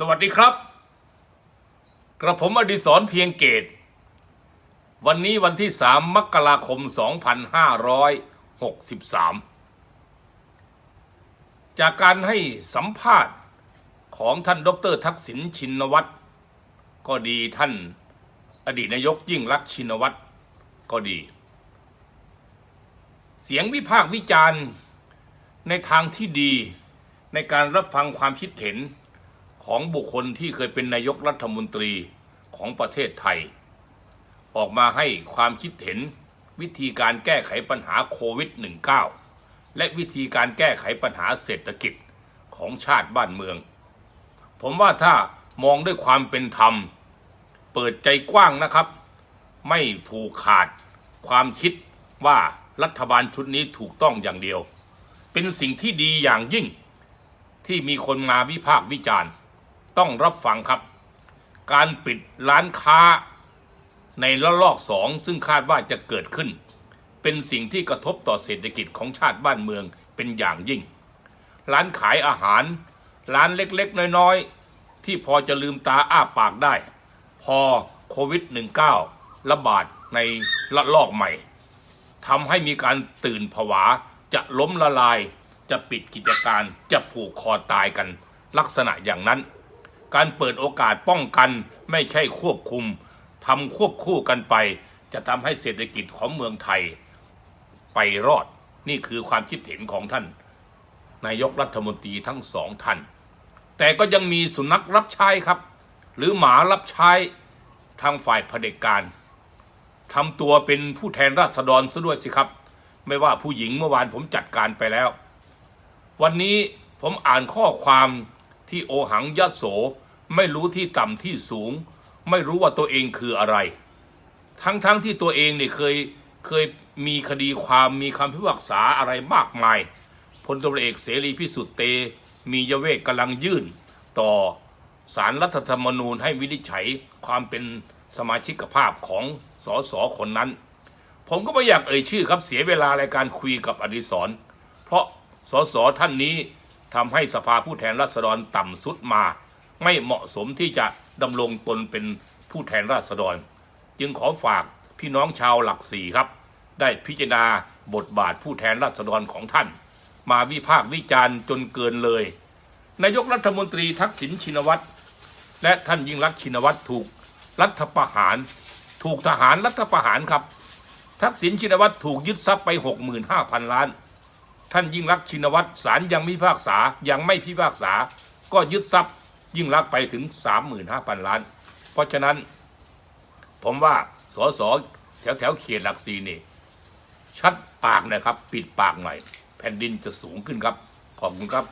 สวัสดีครับ กระผมอดิศรเพียงเกต วันนี้วันที่ 3 มกราคม 2563 จากการให้สัมภาษณ์ของท่านดรทักษิณชินวัตรก็ดีท่านอดีตนายกยิ่งรักชินวัตรก็ดี เสียงวิพากษ์วิจารณ์ในทางที่ดีในการรับฟังความคิดเห็น ของบุคคลที่เคยเป็นนายกรัฐมนตรีของประเทศไทย ออกมาให้ความคิดเห็นวิธีการแก้ไขปัญหาโควิด -19 และวิธีการแก้ไขปัญหาเศรษฐกิจของชาติบ้านเมือง ผมว่าถ้ามองด้วยความเป็นธรรม เปิดใจกว้างนะครับ ไม่ผูกขาดความคิดว่ารัฐบาลชุดนี้ถูกต้องอย่างเดียว เป็นสิ่งที่ดีอย่างยิ่งที่มีคนมาวิพากษ์วิจารณ์ ต้องรับฟังครับ การปิดร้านค้าในระลอกสองซึ่งคาดว่าจะเกิดขึ้น เป็นสิ่งที่กระทบต่อเศรษฐกิจของชาติบ้านเมืองเป็นอย่างยิ่ง ร้านขายอาหาร ร้านเล็กๆ น้อยๆ ที่พอจะลืมตาอ้าปากได้ พอโควิด -19 ระบาดในระลอกใหม่ทำให้มีการตื่นผวาจะล้มละลาย จะปิดกิจการจะผูกคอตายกันลักษณะอย่างนั้น การเปิดโอกาสป้องกันไม่ใช่ควบคุมทำควบคู่กันไป จะทำให้เศรษฐกิจของเมืองไทย ไปรอดนี่คือความคิดเห็นของท่าน นายกรัฐมนตรีทั้งสองท่าน แต่ก็ยังมีสุนัขรับใช้ครับ หรือหมารับใช้ทางฝ่ายเผด็จการทำตัวเป็นผู้แทนราษฎรซะด้วยสิครับ ไม่ว่าผู้หญิงเมื่อวานผมจัดการไปแล้ว วันนี้ผมอ่านข้อความ ที่โอหังยะโส ไม่รู้ที่ต่ำที่สูง ไม่รู้ว่าตัวเองคืออะไร ทั้งๆทที่ตัวเองเนี่ยเคยเคยมีคดีความมีคำพิพากษาอะไรมากมายพลตำรวจเอกเสรีพิสุทธิ์เต มียเวกกำลังยื่น ต่อสารรัฐธรรมนูญให้วินิจฉัยความเป็นสมาชิกภาพของสสคนนั้น ผมก็ไม่อยากเอ่ยชื่อครับเสียเวลารายการคุยกับอดิศรเพราะสสท่านนี้ ทำให้สภาผู้แทนราษฎรต่ำสุดมา ไม่เหมาะสมที่จะดำรงตนเป็นผู้แทนราษฎร จึงขอฝากพี่น้องชาวหลักสี่ครับ ได้พิจารณาบทบาทผู้แทนราษฎรของท่าน มาวิพากษ์วิจารณ์จนเกินเลย นายกรัฐมนตรีทักษิณชินวัตรและท่านยิ่งรักชินวัตรถูกรัฐประหาร ถูกทหารรัฐประหารครับ ทักษิณชินวัตรถูกยึดทรัพย์ไป 65,000 ล้าน ท่านยิ่งรักชินวัตรศาลยังไม่พิพากษายังไม่พิพากษา ก็ยึดทรัพย์ยิ่งรักไปถึง 35,000 ล้าน เพราะฉะนั้น ผมว่าสสแถวแถวเขตหลักสีนี่ ชัดปากนะครับ ปิดปากหน่อย แผ่นดินจะสูงขึ้นครับ ขอบคุณครับ